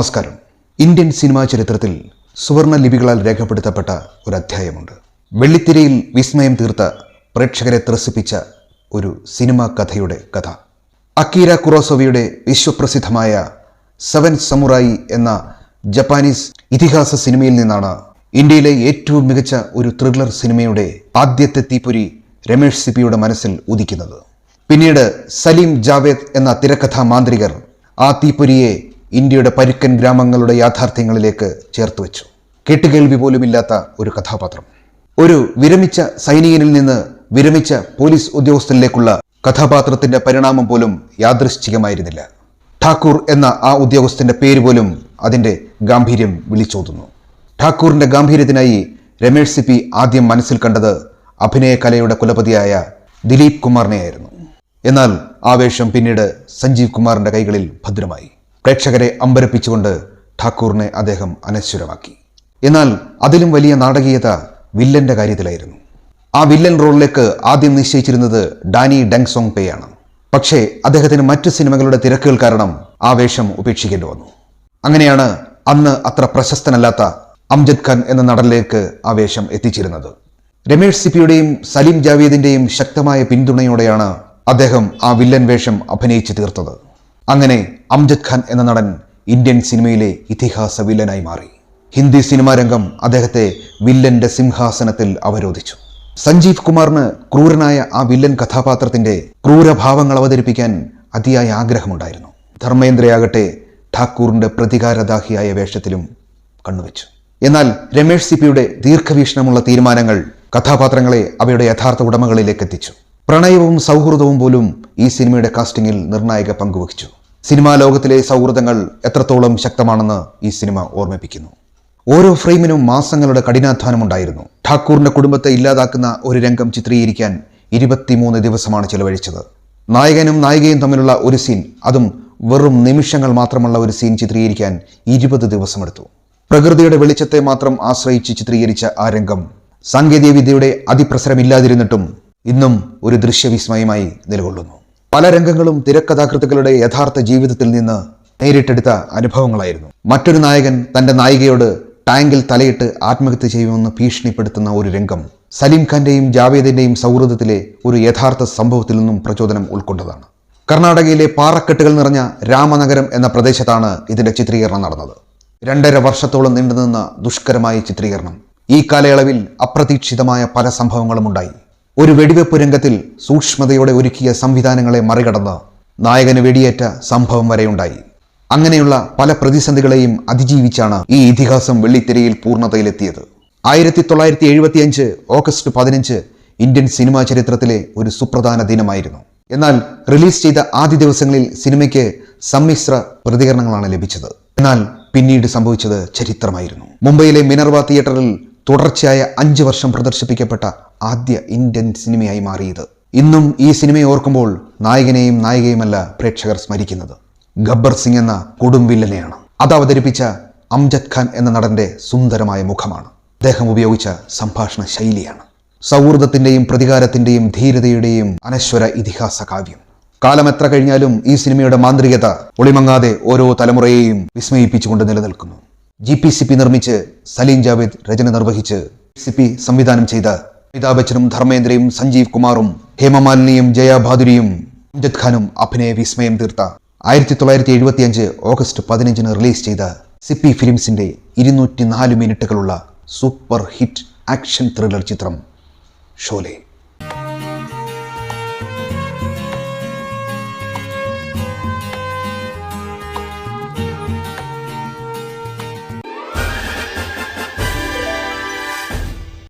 നമസ്കാരം. Indian cinema ചരിത്രത്തിൽ സുവർണ ലിപികളാൽ രേഖപ്പെടുത്തപ്പെട്ട ഒരു അധ്യായമുണ്ട്. വെള്ളിത്തിരയിൽ വിസ്മയം തീർത്ത പ്രേക്ഷകരെ ത്രസിപ്പിച്ച ഒരു സിനിമാ കഥയുടെ കഥ. അക്കീര കുറോസോവിയുടെ വിശ്വപ്രസിദ്ധമായ സെവൻ സമുറായി എന്ന ജപ്പാനീസ് ഇതിഹാസ സിനിമയിൽ നിന്നാണ് ഇന്ത്യയിലെ ഏറ്റവും മികച്ച ഒരു ത്രില്ലർ സിനിമയുടെ ആദ്യത്തെ തീപ്പൊരി രമേഷ് സിപ്പിയുടെ മനസ്സിൽ ഉദിക്കുന്നത്. പിന്നീട് സലീം ജാവേദ് എന്ന തിരക്കഥാ മാന്ത്രികർ ആ തീപ്പൊരിയെ ഇന്ത്യയുടെ പരുക്കൻ ഗ്രാമങ്ങളുടെ യാഥാർത്ഥ്യങ്ങളിലേക്ക് ചേർത്ത് വെച്ചു. കേട്ടുകേൾവി പോലുമില്ലാത്ത ഒരു കഥാപാത്രം. ഒരു വിരമിച്ച സൈനികനിൽ നിന്ന് വിരമിച്ച പോലീസ് ഉദ്യോഗസ്ഥനിലേക്കുള്ള കഥാപാത്രത്തിന്റെ പരിണാമം പോലും യാദൃശ്ചികമായിരുന്നില്ല. ഠാക്കൂർ എന്ന ആ ഉദ്യോഗസ്ഥന്റെ പേര് പോലും അതിന്റെ ഗാംഭീര്യം വിളിച്ചോതുന്നു. ഠാക്കൂറിന്റെ ഗാംഭീര്യത്തിനായി രമേഷ് സിപ്പി ആദ്യം മനസ്സിൽ കണ്ടത് അഭിനയകലയുടെ കുലപതിയായ ദിലീപ് കുമാറിനെയായിരുന്നു. എന്നാൽ ആവേശം പിന്നീട് സഞ്ജീവ് കുമാറിന്റെ കൈകളിൽ ഭദ്രമായി. പ്രേക്ഷകരെ അമ്പരപ്പിച്ചുകൊണ്ട് ഠാക്കൂറിനെ അദ്ദേഹം അനശ്വരമാക്കി. എന്നാൽ അതിലും വലിയ നാടകീയത വില്ലന്റെ കാര്യത്തിലായിരുന്നു. ആ വില്ലൻ റോളിലേക്ക് ആദ്യം നിശ്ചയിച്ചിരുന്നത് ഡാനി ഡെങ്സോങ് പേയാണ് പക്ഷേ അദ്ദേഹത്തിന് മറ്റു സിനിമകളുടെ തിരക്കുകൾ കാരണം ആ വേഷം ഉപേക്ഷിക്കേണ്ടി വന്നു. അങ്ങനെയാണ് അന്ന് അത്ര പ്രശസ്തനല്ലാത്ത അംജദ് ഖാൻ എന്ന നടനിലേക്ക് ആ വേഷം എത്തിച്ചിരുന്നത്. രമേഷ് സിപ്പിയുടെയും സലീം ജാവേദിന്റെയും ശക്തമായ പിന്തുണയോടെയാണ് അദ്ദേഹം ആ വില്ലൻ വേഷം അഭിനയിച്ചു തീർത്തത്. അങ്ങനെ അംജദ് ഖാൻ എന്ന നടൻ ഇന്ത്യൻ സിനിമയിലെ ഇതിഹാസ വില്ലനായി മാറി. ഹിന്ദി സിനിമാ രംഗം അദ്ദേഹത്തെ വില്ലന്റെ സിംഹാസനത്തിൽ അവരോധിച്ചു. സഞ്ജീവ് കുമാറിന് ക്രൂരനായ ആ വില്ലൻ കഥാപാത്രത്തിന്റെ ക്രൂരഭാവങ്ങൾ അവതരിപ്പിക്കാൻ അതിയായ ആഗ്രഹമുണ്ടായിരുന്നു. ധർമ്മേന്ദ്രയാകട്ടെ ഠാക്കൂറിന്റെ പ്രതികാരദാഹിയായ വേഷത്തിലും കണ്ണുവെച്ചു. എന്നാൽ രമേഷ് സിപ്പിയുടെ ദീർഘവീക്ഷണമുള്ള തീരുമാനങ്ങൾ കഥാപാത്രങ്ങളെ അവയുടെ യഥാർത്ഥ ഉടമകളിലേക്ക് എത്തിച്ചു പ്രണയവും സൗഹൃദവും പോലും ഈ സിനിമയുടെ കാസ്റ്റിംഗിൽ നിർണായക പങ്കുവഹിച്ചു. സിനിമാ ലോകത്തിലെ സൗഹൃദങ്ങൾ എത്രത്തോളം ശക്തമാണെന്ന് ഈ സിനിമ ഓർമ്മിപ്പിക്കുന്നു. ഓരോ ഫ്രെയിമിനും മാസങ്ങളുടെ കഠിനാധ്വാനമുണ്ടായിരുന്നു. ഠാക്കൂറിന്റെ കുടുംബത്തെ ഇല്ലാതാക്കുന്ന ഒരു രംഗം ചിത്രീകരിക്കാൻ ഇരുപത്തിമൂന്ന് ദിവസമാണ് ചെലവഴിച്ചത്. നായകനും നായികയും തമ്മിലുള്ള ഒരു സീൻ അതും വെറും നിമിഷങ്ങൾ മാത്രമുള്ള ഒരു സീൻ ചിത്രീകരിക്കാൻ ഇരുപത് ദിവസമെടുത്തു. പ്രകൃതിയുടെ വെളിച്ചത്തെ മാത്രം ആശ്രയിച്ച് ചിത്രീകരിച്ച ആ രംഗം സാങ്കേതികവിദ്യയുടെ അതിപ്രസരമില്ലാതിരുന്നിട്ടും ഇന്നും ഒരു ദൃശ്യവിസ്മയമായി നിലകൊള്ളുന്നു. പല രംഗങ്ങളും തിരക്കഥാകൃത്തുക്കളുടെ യഥാർത്ഥ ജീവിതത്തിൽ നിന്ന് നേരിട്ടെടുത്ത അനുഭവങ്ങളായിരുന്നു. മറ്റൊരു നായകൻ തന്റെ നായികയോട് ടാങ്കിൽ തലയിട്ട് ആത്മഹത്യ ചെയ്യുമെന്ന് ഭീഷണിപ്പെടുത്തുന്ന ഒരു രംഗം സലീം ഖാന്റെയും ജാവേദിന്റെയും സൗഹൃദത്തിലെ ഒരു യഥാർത്ഥ സംഭവത്തിൽ നിന്നും പ്രചോദനം ഉൾക്കൊണ്ടതാണ്. കർണാടകയിലെ പാറക്കെട്ടുകൾ നിറഞ്ഞ രാമനഗരം എന്ന പ്രദേശത്താണ് ഇതിന്റെ ചിത്രീകരണം നടന്നത്. രണ്ടര വർഷത്തോളം നീണ്ടുനിന്ന ദുഷ്കരമായ ചിത്രീകരണം. ഈ കാലയളവിൽ അപ്രതീക്ഷിതമായ പല സംഭവങ്ങളും ഉണ്ടായി ഒരു വെടിവെപ്പ് രംഗത്തിൽ സൂക്ഷ്മതയോടെ ഒരുക്കിയ സംവിധാനങ്ങളെ മറികടന്ന് നായകന് വെടിയേറ്റ സംഭവം വരെയുണ്ടായി. അങ്ങനെയുള്ള പല പ്രതിസന്ധികളെയും അതിജീവിച്ചാണ് ഈ ഇതിഹാസം വെള്ളിത്തിരയിൽ പൂർണതയിലെത്തിയത്. ആയിരത്തി തൊള്ളായിരത്തി എഴുപത്തിയഞ്ച് ഓഗസ്റ്റ് പതിനഞ്ച് ഇന്ത്യൻ സിനിമാ ചരിത്രത്തിലെ ഒരു സുപ്രധാന ദിനമായിരുന്നു. എന്നാൽ റിലീസ് ചെയ്ത ആദ്യ ദിവസങ്ങളിൽ സിനിമയ്ക്ക് സമ്മിശ്ര പ്രതികരണങ്ങളാണ് ലഭിച്ചത്. എന്നാൽ പിന്നീട് സംഭവിച്ചത് ചരിത്രമായിരുന്നു. മുംബൈയിലെ മിനർവ തിയേറ്ററിൽ തുടർച്ചയായ അഞ്ച് വർഷം പ്രദർശിപ്പിക്കപ്പെട്ട ആദ്യ ഇന്ത്യൻ സിനിമയായി മാറിയത്. ഇന്നും ഈ സിനിമയെ ഓർക്കുമ്പോൾ നായകനെയും നായികയുമല്ല പ്രേക്ഷകർ സ്മരിക്കുന്നത്. ഗബ്ബർ സിംഗ് എന്ന കൊടുംവില്ലനെയാണ് അത് അവതരിപ്പിച്ച അംജദ് ഖാൻ എന്ന നടന്റെ സുന്ദരമായ മുഖമാണ്. അദ്ദേഹം ഉപയോഗിച്ച സംഭാഷണ ശൈലിയാണ്. സൗഹൃദത്തിന്റെയും പ്രതികാരത്തിന്റെയും ധീരതയുടെയും അനശ്വര ഇതിഹാസ കാവ്യം. കാലം എത്ര കഴിഞ്ഞാലും ഈ സിനിമയുടെ മാന്ത്രികത ഒളിമങ്ങാതെ ഓരോ തലമുറയെയും വിസ്മയിപ്പിച്ചുകൊണ്ട് നിലനിൽക്കുന്നു. ജി പി സി പി നിർമ്മിച്ച് സലീം ജാവേദ് രചന നിർവഹിച്ച് സി പി സംവിധാനം ചെയ്ത അമിതാഭ് ബച്ചനും ധർമ്മേന്ദ്രയും സഞ്ജീവ് കുമാറും ഹേമമാലിനിയും ജയാബാദുരിയും അംജദ് ഖാനും അഭിനയ വിസ്മയം തീർത്ത ആയിരത്തി തൊള്ളായിരത്തി എഴുപത്തി അഞ്ച് ഓഗസ്റ്റ് പതിനഞ്ചിന് റിലീസ് ചെയ്ത സിപ്പി ഫിലിംസിന്റെ ഇരുന്നൂറ്റി നാല് മിനിറ്റുകളുള്ള സൂപ്പർ ഹിറ്റ് ആക്ഷൻ ത്രില്ലർ ചിത്രം ഷോലെ.